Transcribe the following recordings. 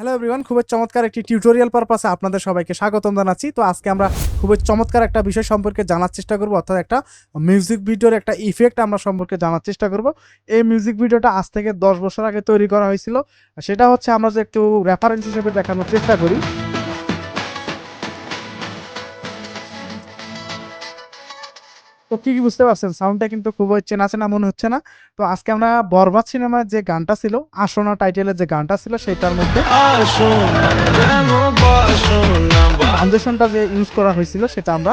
Hello everyone খুবই চমৎকার একটি টিউটোরিয়াল পারপাসে আপনাদের সবাইকে স্বাগতম জানাচ্ছি। তো আজকে আমরা খুবই চমৎকার একটা বিষয় সম্পর্কে জানার চেষ্টা করব, অর্থাৎ একটা মিউজিক ভিডিওর একটা ইফেক্ট আমরা সম্পর্কে জানার চেষ্টা করব। এই মিউজিক ভিডিওটা আজ থেকে দশ বছর আগে তৈরি করা হয়েছিল। সেটা হচ্ছে আমরা যে একটু রেফারেন্স হিসেবে দেখানোর চেষ্টা করি। তো কি কি বুঝতে পারছেন সাউন্ডটা কিন্তু খুবই চেনা চেনা মনে হচ্ছে না। তো আজকে আমরা বরবাদ সিনেমার যে গানটা ছিল আসনা টাইটেলের যে গানটা ছিল সেটার মধ্যে ট্রানজেকশনটা যে ইউজ করা হয়েছিল সেটা আমরা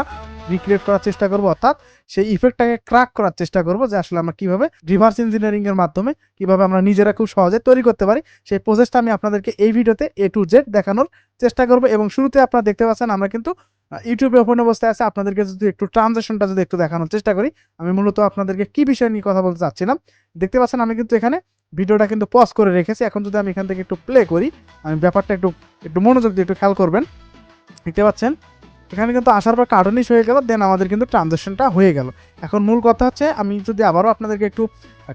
রিক্রিয়েট করার চেষ্টা করব, অর্থাৎ সেই ইফেক্টটাকে ক্র্যাক করার চেষ্টা করব যে আসলে আমরা কীভাবে রিভার্স ইঞ্জিনিয়ারিং এর মাধ্যমে কীভাবে আমরা নিজেরা খুব সহজে তৈরি করতে পারি। সেই প্রসেসটা আমি আপনাদেরকে এই ভিডিওতে এ টু জেড দেখানোর চেষ্টা করব এবং শুরুতে আপনারা দেখতে পাচ্ছেন আমরা কিন্তু ইউটিউবে ওপেন অবস্থায় আছে। আপনাদেরকে যদি একটু ট্রানজেকশনটা যদি একটু দেখানোর চেষ্টা করি, আমি মূলত আপনাদেরকে কি বিষয় নিয়ে কথা বলতে চাচ্ছিলাম, দেখতে পাচ্ছেন আমি কিন্তু এখানে ভিডিওটা কিন্তু পজ করে রেখেছি। এখন যদি আমি এখান থেকে একটু প্লে করি, আমি ব্যাপারটা একটু একটু মনোযোগ দিয়ে একটু খেয়াল করবেন। দেখতে পাচ্ছেন এখানে কিন্তু আসার পর কার্টুনিশ হয়ে গেল দেন আমাদের কিন্তু ট্রানজেকশনটা হয়ে গেল। এখন মূল কথা হচ্ছে, আমি যদি আবারও আপনাদেরকে একটু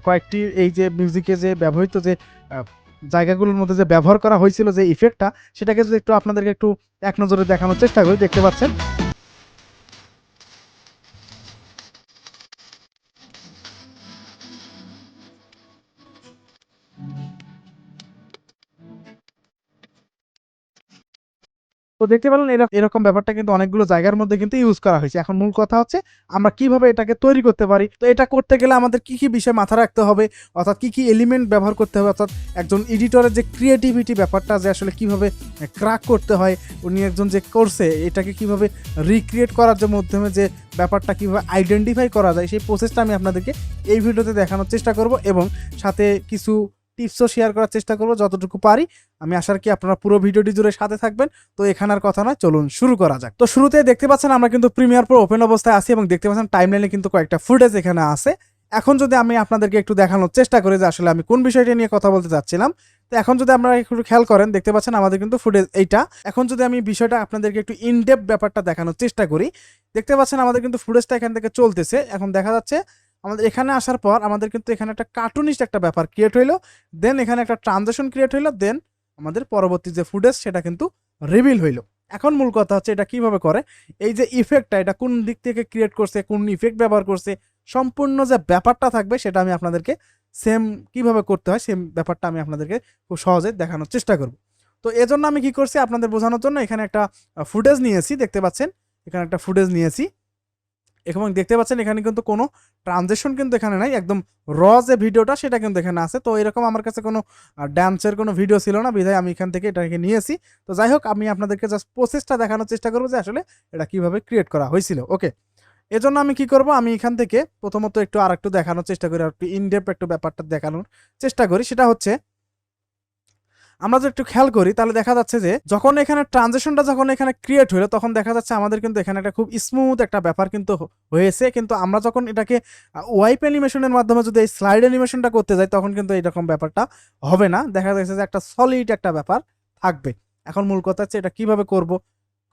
কয়েকটি এই যে মিউজিকে যে ব্যবহৃত যে জায়গাগুলোর মধ্যে যে ব্যবহার করা হয়েছিল যে ইফেক্টটা সেটাকে যদি একটু আপনাদেরকে একটু এক নজরে দেখানোর চেষ্টা করি, দেখতে পাচ্ছেন। তো দেখতে পেলেন এরকম এরকম ব্যাপারটা কিন্তু অনেকগুলো জায়গার মধ্যে কিন্তু ইউজ করা হয়েছে। এখন মূল কথা হচ্ছে, আমরা কীভাবে এটাকে তৈরি করতে পারি? তো এটা করতে গেলে আমাদের কি কি বিষয় মাথা রাখতে হবে? অর্থাৎ কি কি এলিমেন্ট ব্যবহার করতে হবে? অর্থাৎ একজন এডিটরের যে ক্রিয়েটিভিটি ব্যাপারটা যে আসলে কীভাবে ক্র্যাক করতে হয়, উনি একজন যে করছে এটাকে কীভাবে রিক্রিয়েট করার যে মাধ্যমে যে ব্যাপারটা কীভাবে আইডেন্টিফাই করা যায়, সেই প্রসেসটা আমি আপনাদেরকে এই ভিডিওতে দেখানোর চেষ্টা করব এবং সাথে কিছু টিপসও শেয়ার করার চেষ্টা করব, যতটুকু পারি। আমি আশা কি আপনারা পুরো ভিডিওটি জুড়ে সাথে থাকবেন। তো এখানে আর কথা নয়, চলুন শুরু করা যাক। তো শুরুতে দেখতে পাচ্ছেন আমরা কিন্তু প্রিমিয়ার প্রো ওপেন অবস্থায় আছি এবং দেখতে পাচ্ছেন টাইমলাইনে কিন্তু কয়েকটা ফুটেজ এখানে আছে। এখন যদি আমি আপনাদেরকে একটু দেখানোর চেষ্টা করি যে আসলে আমি কোন বিষয়টা নিয়ে কথা বলতে চাচ্ছিলাম, তো এখন যদি আমরা একটু খেয়াল করেন, দেখতে পাচ্ছেন আমাদের কিন্তু ফুটেজ এইটা। এখন যদি আমি বিষয়টা আপনাদেরকে একটু ইনডেপ ব্যাপারটা দেখানোর চেষ্টা করি, দেখতে পাচ্ছেন আমাদের কিন্তু ফুটেজটা এখান থেকে চলতেছে। এখন দেখা যাচ্ছে আমাদের এখানে আসার পর আমাদের কিন্তু এখানে একটা কার্টুনিস্ট একটা ব্যাপার ক্রিয়েট হইল। দেন এখানে একটা ট্রানজেকশন ক্রিয়েট হইল। দেন আমাদের পরবর্তী যে ফুটেজ সেটা কিন্তু রিভিল হইল। এখন মূল কথা হচ্ছে এটা কীভাবে করে? এই যে ইফেক্টটা এটা কোন দিক থেকে ক্রিয়েট করছে, কোন ইফেক্ট ব্যবহার করছে, সম্পূর্ণ যে ব্যাপারটা থাকবে, সেটা আমি আপনাদেরকে সেম কীভাবে করতে হয় সেম ব্যাপারটা আমি আপনাদেরকে খুব সহজে দেখানোর চেষ্টা করব। তো এজন্য আমি কি করছি আপনাদের বোঝানোর জন্য এখানে একটা ফুটেজ নিয়েছি, দেখতে পাচ্ছেন? এখানে একটা ফুটেজ নিয়েছি। এবং দেখতে পাচ্ছেন এখানে কিন্তু কোনো ট্রানজেকশন কিন্তু এখানে নাই। একদম র যে ভিডিওটা সেটা কিন্তু এখানে আছে। তো এরকম আমার কাছে কোনো ড্যান্সের কোনো ভিডিও ছিল না। বিধায় আমি এখান থেকে এটাকে নিয়েছি তো যাই হোক, আমি আপনাদেরকে জাস্ট প্রসেসটা দেখানোর চেষ্টা করব যে আসলে এটা কীভাবে ক্রিয়েট করা হয়েছিল। ওকে এজন্য আমি কি করব? আমি এখান থেকে প্রথমত একটু আর একটু দেখানোর চেষ্টা করি। আর একটু ইনডেপ একটু ব্যাপারটা দেখানোর চেষ্টা করি। সেটা হচ্ছে আমরা যদি একটু খেয়াল করি, তাহলে দেখা যাচ্ছে যে যখন এখানে ট্রানজেকশনটা যখন এখানে ক্রিয়েট হইল, তখন দেখা যাচ্ছে আমাদের কিন্তু এখানে একটা খুব স্মুথ একটা ব্যাপার কিন্তু হয়েছে। কিন্তু আমরা যখন এটাকে ওয়াইপ অ্যানিমেশনের মাধ্যমে যদি এই স্লাইড অ্যানিমেশনটা করতে যাই, তখন কিন্তু এইরকম ব্যাপারটা হবে না। দেখা যাচ্ছে যে একটা সলিড একটা ব্যাপার থাকবে। এখন মূল কথা হচ্ছে এটা কীভাবে করব?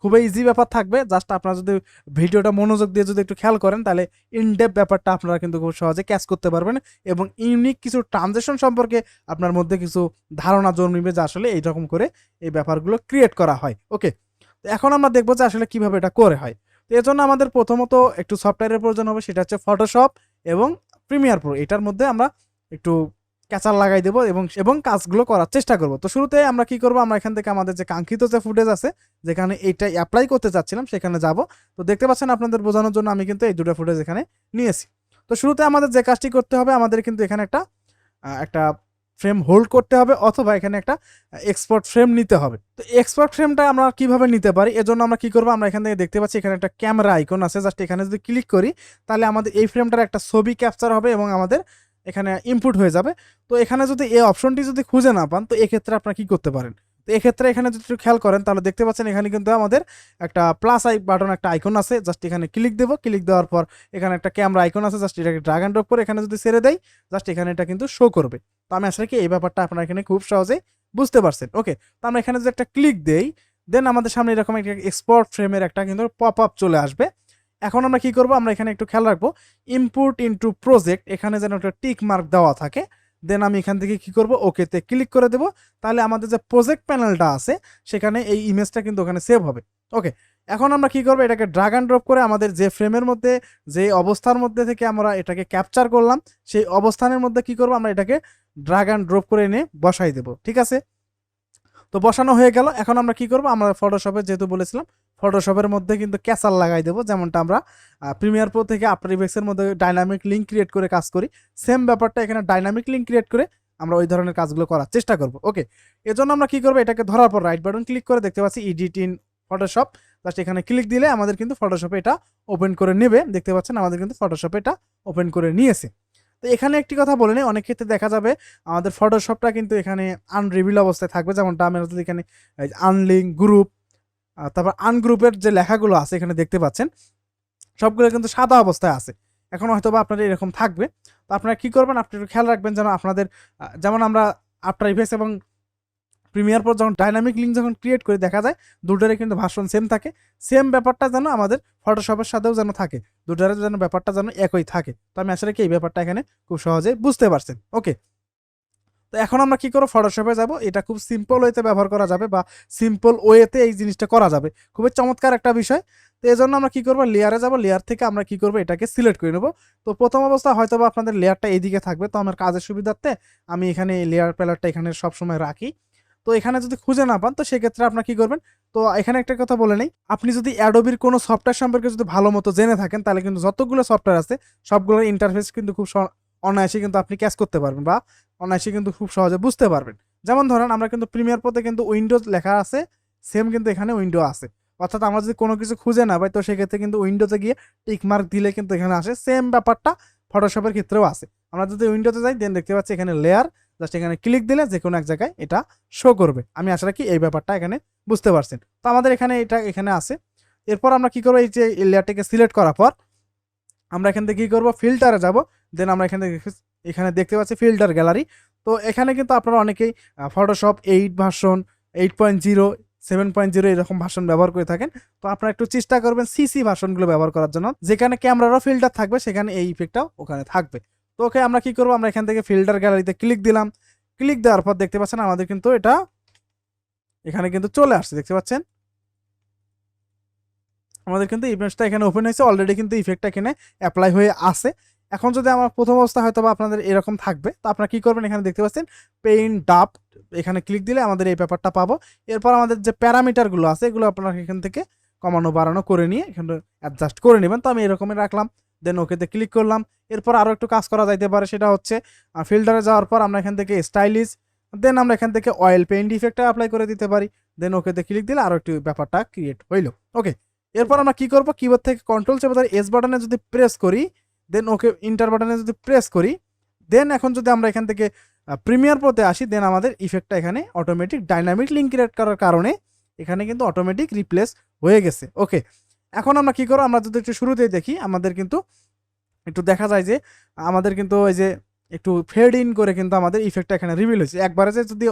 খুবই ইজি ব্যাপার থাকবে। জাস্ট আপনারা যদি ভিডিওটা মনোযোগ দিয়ে যদি একটু খেয়াল করেন, তাহলে ইনডেপ ব্যাপারটা আপনারা কিন্তু খুব সহজে ক্যাচ করতে পারবেন এবং ইউনিক কিছু ট্রানজেকশন সম্পর্কে আপনার মধ্যে কিছু ধারণা জন্মিবে যে আসলে এইরকম করে এই ব্যাপারগুলো ক্রিয়েট করা হয়। ওকে তো এখন আমরা দেখব যে আসলে কীভাবে এটা করে হয়। তো এর জন্য আমাদের প্রথমত একটু সফটওয়্যারের প্রয়োজন হবে, সেটা হচ্ছে ফটোশপ এবং প্রিমিয়ার প্রো এটার মধ্যে আমরা একটু ক্যাচার লাগাই দেবো এবং এবং কাজগুলো করার চেষ্টা করব। তো শুরুতে আমরা কি করব? আমরা এখান থেকে আমাদের যে কাঙ্ক্ষিত যে ফুটেজ আছে, যেখানে এইটা অ্যাপ্লাই করতে চাচ্ছিলাম, সেখানে যাব। তো দেখতে পাচ্ছেন আপনাদের বোঝানোর জন্য আমি কিন্তু এই দুটো ফুটেজ এখানে নিয়েছি। তো শুরুতে আমাদের যে কাজটি করতে হবে, আমাদের কিন্তু এখানে একটা একটা ফ্রেম হোল্ড করতে হবে অথবা এখানে একটা এক্সপোর্ট ফ্রেম নিতে হবে। তো এক্সপোর্ট ফ্রেমটা আমরা কীভাবে নিতে পারি? এজন্য আমরা কি করব? আমরা এখান থেকে দেখতে পাচ্ছি এখানে একটা ক্যামেরা আইকন আছে। জাস্ট এখানে যদি ক্লিক করি, তাহলে আমাদের এই ফ্রেমটার একটা ছবি ক্যাপচার হবে এবং আমাদের এখানে ইনপুট হয়ে যাবে। তো এখানে যদি এই অপশনটি যদি খুঁজে না পান, তো এক্ষেত্রে আপনারা কী করতে পারেন? তো এক্ষেত্রে এখানে যদি একটু খেয়াল করেন, তাহলে দেখতে পাচ্ছেন এখানে কিন্তু আমাদের একটা প্লাস আই বাটন একটা আইকন আছে। জাস্ট এখানে ক্লিক দেবো। ক্লিক দেওয়ার পর এখানে একটা ক্যামেরা আইকন আছে। জাস্ট এটাকে ড্রাগ অ্যান্ড ড্রপ করে এখানে যদি ছেড়ে দেয় জাস্ট এখানে এটা কিন্তু শো করবে। তো আমি আসলে কি এই ব্যাপারটা আপনারা এখানে খুব সহজেই বুঝতে পারছেন। ওকে তো আমরা এখানে যদি একটা ক্লিক দেই দেন আমাদের সামনে এরকম একটা এক্সপোর্ট ফ্রেমের একটা কিন্তু পপ আপ চলে আসবে। এখন আমরা কি করব? আমরা এখানে একটু খেয়াল রাখব। ইনপুট ইনটু প্রজেক্ট এখানে যেন একটা টিক মার্ক দেওয়া থাকে দেন আমি এখান থেকে কি করব? ওকেতে ক্লিক করে দেব। তাহলে আমাদের যে প্রজেক্ট প্যানেলটা আছে, সেখানে এই ইমেজটা কিন্তু ওখানে সেভ হবে। ওকে এখন আমরা কি করব? এটাকে ড্রাগ অ্যান্ড ড্রপ করে আমাদের যে ফ্রেমের মধ্যে, যে অবস্থার মধ্যে থেকে আমরা এটাকে ক্যাপচার করলাম, সেই অবস্থানের মধ্যে কি করব? আমরা এটাকে ড্রাগ অ্যান্ড ড্রপ করে এনে বসাই দেব। ঠিক আছে? তো বসানো হয়ে গেল। এখন আমরা কি করব? আমরা ফটোশপে যেহেতু বলেছিলাম ফটোশপের মধ্যে কিন্তু ক্যাচার লাগাই দেবো, যেমনটা আমরা প্রিমিয়ার প্রো থেকে আফটার ইফেক্টসের মধ্যে ডাইনামিক লিঙ্ক ক্রিয়েট করে কাজ করি। সেম ব্যাপারটা এখানে ডাইনামিক লিঙ্ক ক্রিয়েট করে আমরা ওই ধরনের কাজগুলো করার চেষ্টা করব। ওকে এজন্য আমরা কি করব? এটাকে ধরার পর রাইট বাটন ক্লিক করে দেখতে পাচ্ছি এডিট ইন ফটোশপ জাস্ট এখানে ক্লিক দিলে আমাদের কিন্তু ফটোশপে এটা ওপেন করে নেবে। দেখতে পাচ্ছেন আমাদের কিন্তু ফটোশপে এটা ওপেন করে নিয়েছে। তো এখানে একটি কথা বলে নিই, অনেক ক্ষেত্রে দেখা যাবে আমাদের ফটোশপটা কিন্তু এখানে আনরিভিল অবস্থায় থাকবে, যেমনটা যদি এখানে আনলিঙ্ক গ্রুপ তারপর আনগ্রুপের যে লেখাগুলো আছে এখানে দেখতে পাচ্ছেন, সবগুলো কিন্তু সাদা অবস্থায় আছে। এখন হয়তো বা আপনার এরকম থাকবে। তো আপনারা কী করবেন, আপনি একটু খেয়াল রাখবেন যেন আপনাদের যেমন আমরা আফটার ইফেক্টস এবং প্রিমিয়ার পর যখন ডাইনামিক লিঙ্ক যখন ক্রিয়েট করে, দেখা যায় দুটোরে কিন্তু ভাষণ সেম থাকে। সেম ব্যাপারটা যেন আমাদের ফটোশপের সাথেও যেন থাকে। দুটারে যেন ব্যাপারটা যেন একই থাকে। তো আমি আসলে কি এই ব্যাপারটা এখানে খুব সহজে বুঝতে পারছেন। ওকে তো এখন আমরা কি করব? ফটোশপে যাব। এটা খুব সিম্পল ওয়েতে ব্যবহার করা যাবে বা সিম্পল ওয়েতে এই জিনিসটা করা যাবে। খুবই চমৎকার একটা বিষয়। তো এই জন্য আমরা কি করব? লেয়ারে যাব। লেয়ার থেকে আমরা কি করব? এটাকে সিলেক্ট করে নেব। তো প্রথম অবস্থা হয়তো বা আপনাদের লেয়ারটা এইদিকে থাকবে। তো আমার কাজের সুবিধার্থে আমি এখানে লেয়ার প্যালারটা এখানে সবসময় রাখি। তো এখানে যদি খুঁজে না পান, তো সেক্ষেত্রে আপনার কি করবেন? তো এখানে একটা কথা বলে নেই। আপনি যদি অ্যাডোবির কোনো সফটওয়্যার সম্পর্কে যদি ভালো মতো জেনে থাকেন, তাহলে কিন্তু যতগুলো সফটওয়্যার আছে, সবগুলোর ইন্টারফেস কিন্তু খুব অনায়াসে কিন্তু আপনি ক্যাচ করতে পারবেন বা অনায়াসে কিন্তু খুব সহজে বুঝতে পারবেন। যেমন ধরেন, আমরা কিন্তু প্রিমিয়ার পথে কিন্তু উইন্ডোজ লেখা আছে সেম কিন্তু এখানে উইন্ডো আছে। অর্থাৎ আমরা যদি কোনো কিছু খুঁজে না পাই, তো সেক্ষেত্রে কিন্তু উইন্ডোতে গিয়ে টিক মার্ক দিলে কিন্তু এখানে আসে সেম ব্যাপারটা ফটোশপের ক্ষেত্রেও আছে। আমরা যদি উইন্ডোতে যাই দেন দেখতে পাচ্ছি এখানে লেয়ার জাস্ট এখানে ক্লিক দিলে যে কোনো এক জায়গায় এটা শো করবে। আমি আসলে কি এই ব্যাপারটা এখানে বুঝতে পারছেন। তো আমাদের এখানে এটা এখানে আছে। এরপর আমরা কি করব, এই যে লেয়ারটাকে সিলেক্ট করার পর আমরা এখান থেকে কী করব? ফিল্টারে যাব। দেন আমরা এখান থেকে এখানে দেখতে পাচ্ছি ফিল্টার গ্যালারি তো এখানে কিন্তু আপনারা অনেকেই Photoshop eight version eight point zero seven point zero এরকম ভার্সন ব্যবহার করে থাকেন। তো আপনারা একটু চেষ্টা করবেন সিসি ভার্সনগুলো ব্যবহার করার জন্য। যেখানে ক্যামেরারও ফিল্টার থাকবে, সেখানে এই ইফেক্টটাও ওখানে থাকবে। তো ওকে আমরা কি করব? আমরা এখান থেকে ফিল্টার গ্যালারিতে ক্লিক দিলাম। ক্লিক দেওয়ার পর দেখতে পাচ্ছেন আমাদের কিন্তু এটা, এখানে কিন্তু চলে আসছে। দেখতে পাচ্ছেন? আমাদের কিন্তু ইমেজটা এখানে ওপেন হয়েছে অলরেডি কিন্তু ইফেক্টটা এখানে অ্যাপ্লাই হয়ে আছে। এখন যদি আমার প্রথম অবস্থা হয়তো বা আপনাদের এরকম থাকবে, তো আপনারা কী করবেন? এখানে দেখতে পাচ্ছেন পেইন ডাপ এখানে ক্লিক দিলে আমাদের এই ব্যাপারটা পাবো। এরপর আমাদের যে প্যারামিটারগুলো আছে, এগুলো আপনারা এখান থেকে কমানো, বাড়ানো, করে নিয়ে এখানে অ্যাডজাস্ট করে নেবেন। তো আমি এরকমই রাখলাম দেন ওকেতে ক্লিক করলাম। এরপর আরও একটু কাজ করা যাইতে পারে, সেটা হচ্ছে ফিল্টারে যাওয়ার পর আমরা এখান থেকে স্টাইলিশ দেন আমরা এখান থেকে অয়েল পেইন্ট ইফেক্টটা অ্যাপ্লাই করে দিতে পারি। দেন ওকেতে ক্লিক দিলে আরও একটু ব্যাপারটা ক্রিয়েট হইল। ওকে এরপর আমরা কি করব? কিবোর্ড থেকে কন্ট্রোল চেপে এস বাটনে যদি প্রেস করি দেন ওকে ইন্টার বাটনে যদি প্রেস করি দেন এখন যদি আমরা এখান থেকে প্রিমিয়ার প্রতে আসি দেন আমাদের ইফেক্টটা এখানে অটোমেটিক ডাইনামিক লিঙ্ক ক্রিয়েট করার কারণে এখানে কিন্তু অটোমেটিক রিপ্লেস হয়ে গেছে। ওকে এখন আমরা কি করব? আমরা যদি একটু শুরুতেই দেখি, আমাদের কিন্তু একটু দেখা যায় যে, আমাদের কিন্তু ওই যে একটু ফেড ইন করে কিন্তু আমাদের ইফেক্টটা এখানে রিভিল হয়েছে। একবারে যে যদি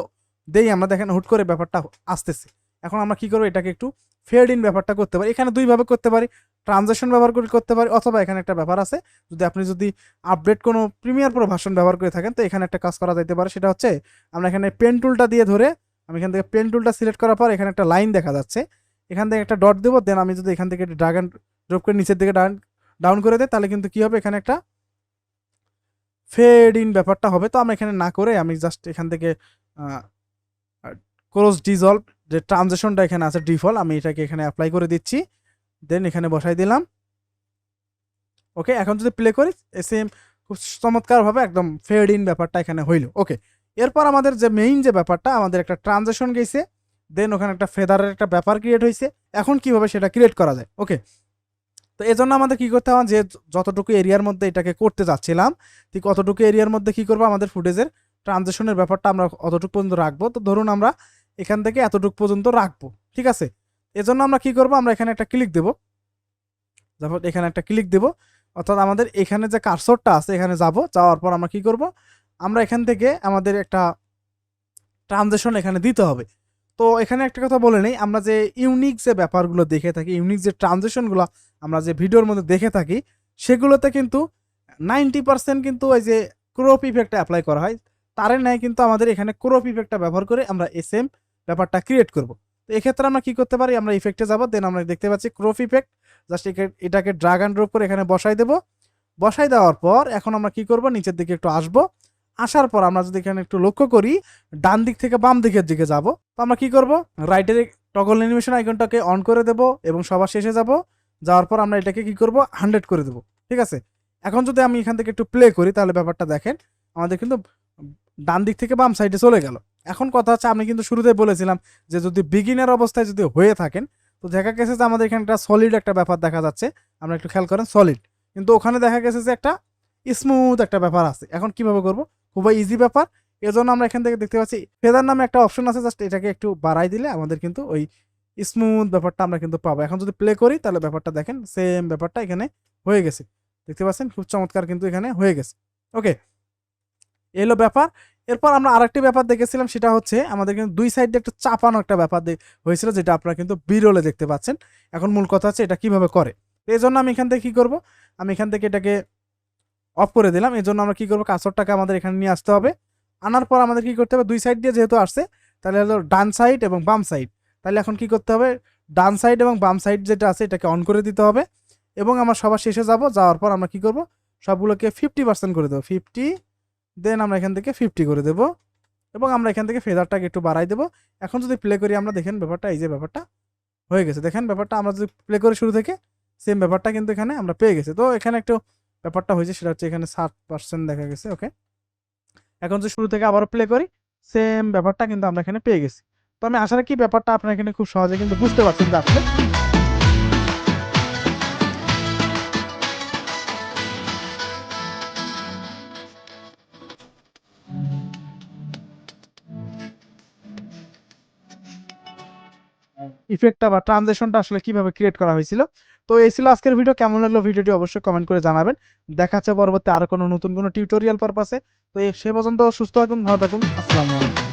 দেই, আমরা দেখেন হুট করে ব্যাপারটা আসতেছে। এখন আমরা কি করব? এটাকে একটু ফেড ইন ব্যাপারটা করতে পারি। এখানে দুইভাবে করতে পারি। ট্রানজাকশন ব্যবহার করে করতে পারি অথবা এখানে একটা ব্যাপার আছে, যদি আপনি যদি আপডেট কোনো প্রিমিয়ার প্রো ভার্সন ব্যবহার করে থাকেন, তো এখানে একটা কাজ করা যেতে পারে, সেটা হচ্ছে আমরা এখানে পেন টুলটা দিয়ে ধরে আমি এখান থেকে পেন টুলটা সিলেক্ট করার পর এখানে একটা লাইন দেখা যাচ্ছে। এখান থেকে একটা ডট দেবো, দেন আমি যদি এখান থেকে ড্রাগন ড্রপ করে নিচের দিকে ডাউন ডাউন করে দেয় তাহলে কিন্তু কি হবে? এখানে একটা ফেড ইন ব্যাপারটা হবে। তো আমরা এখানে না করে আমি জাস্ট এখান থেকে ক্রস ডিজলভ যে ট্রানজেকশনটা এখানে আছে ডিফল্ট আমি এটাকে এখানে অ্যাপ্লাই করে দিচ্ছি। দেন এখানে বসাই দিলাম। ওকে এখন যদি প্লে করি সেম খুব চমৎকারভাবে একদম ফেড ইন ব্যাপারটা এখানে হইল। ওকে এরপর আমাদের যে মেইন যে ব্যাপারটা, আমাদের একটা ট্রানজেকশন গেছে। দেন ওখানে একটা ফেদারের একটা ব্যাপার ক্রিয়েট হয়েছে এখন কীভাবে সেটা ক্রিয়েট করা যায়? ওকে তো এই জন্য আমাদের কি করতে হবে? যে যতটুকু এরিয়ার মধ্যে এটাকে করতে যাচ্ছিলাম, ঠিক অতটুকু এরিয়ার মধ্যে কি করব? আমাদের ফুটেজের ট্রানজেকশনের ব্যাপারটা আমরা অতটুকু পর্যন্ত রাখব। তো ধরুন আমরা এখান থেকে এতটুকু পর্যন্ত রাখব, ঠিক আছে? এজন্য আমরা কি করব? আমরা এখানে একটা ক্লিক দেব। তারপর এখানে একটা ক্লিক দেব। অর্থাৎ আমাদের এখানে যে কার্সরটা আছে, এখানে যাব। যাওয়ার পর আমরা কি করব? আমরা এখান থেকে আমাদের একটা ট্রানজেকশন এখানে দিতে হবে। তো এখানে একটা কথা বলে নেই, আমরা যে ইউনিক যে ব্যাপারগুলো দেখে থাকি ইউনিক যে ট্রানজেকশনগুলো আমরা যে ভিডিওর মধ্যে দেখে থাকি, সেগুলোতে কিন্তু নাইনটি পার্সেন্ট কিন্তু ওই যে ক্রপ ইফেক্টটা অ্যাপ্লাই করা হয়। তারের ন্যায় কিন্তু আমাদের এখানে ক্রপ ইফেক্টটা ব্যবহার করে আমরা এস এম ব্যাপারটা ক্রিয়েট করব। তো এক্ষেত্রে আমরা কি করতে পারি? আমরা ইফেক্টে যাব দেন আমরা দেখতে পাচ্ছি ক্রপ ইফেক্ট জাস্ট এটাকে ড্রাগ অ্যান্ড ড্রপ করে এখানে বসাই দেব। বসাই দেওয়ার পর এখন আমরা কি করব? নিচের দিকে একটু আসব। আসার পর আমরা যদি এখানে একটু লক্ষ্য করি, ডান দিক থেকে বাম দিকের দিকে যাব। তো আমরা কি করব? রাইটের টগল অ্যানিমেশন আইকনটাকে অন করে দেব এবং সবার শেষে যাব। যাওয়ার পর আমরা এটাকে কি করব? হান্ড্রেড করে দেব। ঠিক আছে? এখন যদি আমি এখান থেকে একটু প্লে করি, তাহলে ব্যাপারটা দেখেন, আমাদের কিন্তু ডান দিক থেকে বাম সাইডে চলে গেল। এখন কথা হচ্ছে, আমি কিন্তু শুরুতে বলেছিলাম যে যদি বিগিনার অবস্থায় যদি হয়ে থাকেন, তো দেখা গেছে যে আমাদের এখানে একটা সলিড একটা ব্যাপার দেখা যাচ্ছে। আমরা একটু খেয়াল করেন সলিড কিন্তু ওখানে দেখা গেছে যে একটা স্মুথ একটা ব্যাপার আছে। এখন কীভাবে করব? খুবই ইজি ব্যাপার। এর জন্য আমরা এখান থেকে দেখতে পাচ্ছি ফেদার নামে একটা অপশন আছে জাস্ট এটাকে একটু বাড়াই দিলে আমাদের কিন্তু ওই স্মুথ ব্যাপারটা আমরা কিন্তু পাবো। এখন যদি প্লে করি, তাহলে ব্যাপারটা দেখেন সেম ব্যাপারটা এখানে হয়ে গেছে। দেখতে পাচ্ছেন? খুব চমৎকার কিন্তু এখানে হয়ে গেছে। ওকে এলো ব্যাপার। এরপর আমরা আরেকটি ব্যাপার দেখেছিলাম, সেটা হচ্ছে আমাদের কিন্তু দুই সাইডে একটা চাপানো একটা ব্যাপার হয়েছিল, যেটা আপনারা কিন্তু বিরলে দেখতে পাচ্ছেন। এখন মূল কথা হচ্ছে এটা কীভাবে করে। এই জন্য আমি এখান থেকে কী করব? আমি এখান থেকে এটাকে অফ করে দিলাম। এই জন্য আমরা কি করব? কাঁচরটাকে আমাদের এখানে নিয়ে আসতে হবে। আনার পর আমাদের কি করতে হবে? দুই সাইড দিয়ে যেহেতু আসছে, তাহলে হলো ডান সাইড এবং বাম সাইড। তাহলে এখন কি করতে হবে? ডান সাইড এবং বাম সাইড যেটা আছে, এটাকে অন করে দিতে হবে। এবং আমরা সবার শেষে যাব। যাওয়ার পর আমরা কি করব? সবগুলোকে ফিফটি পার্সেন্ট করে দেবো। ফিফটি দেন আমরা এখান থেকে ফিফটি করে দেবো এবং আমরা এখান থেকে ফেদারটাকে একটু বাড়াই দেবো। এখন যদি প্লে করি আমরা দেখেন ব্যাপারটা, এই যে ব্যাপারটা হয়ে গেছে। দেখেন ব্যাপারটা, আমরা যদি প্লে করি শুরু থেকে সেম ব্যাপারটা কিন্তু এখানে আমরা পেয়ে গেছি। তো এখানে একটু ব্যাপারটা হয়েছে, সেটা হচ্ছে এখানে ষাট পার্সেন্ট দেখা গেছে ওকে এখন যদি শুরু থেকে আবারও প্লে করি সেম ব্যাপারটা কিন্তু আমরা এখানে পেয়ে গেছি। তো আমি আশা রাখি ব্যাপারটা আপনারা এখানে খুব সহজে কিন্তু বুঝতে পারছেন যে আসলে ইফেক্টটা বা ট্রানজেকশনটা আসলে কীভাবে ক্রিয়েট করা হয়েছিল। তো এই ছিল আজকের ভিডিও কেমন লাগল ভিডিওটি অবশ্যই কমেন্ট করে জানাবেন। দেখাচ্ছে পরবর্তী আরও কোনো নতুন কোনো টিউটোরিয়াল পারপাসে তো সে পর্যন্ত সুস্থ থাকুন, ভালো থাকুন। আসসালামু আলাইকুম।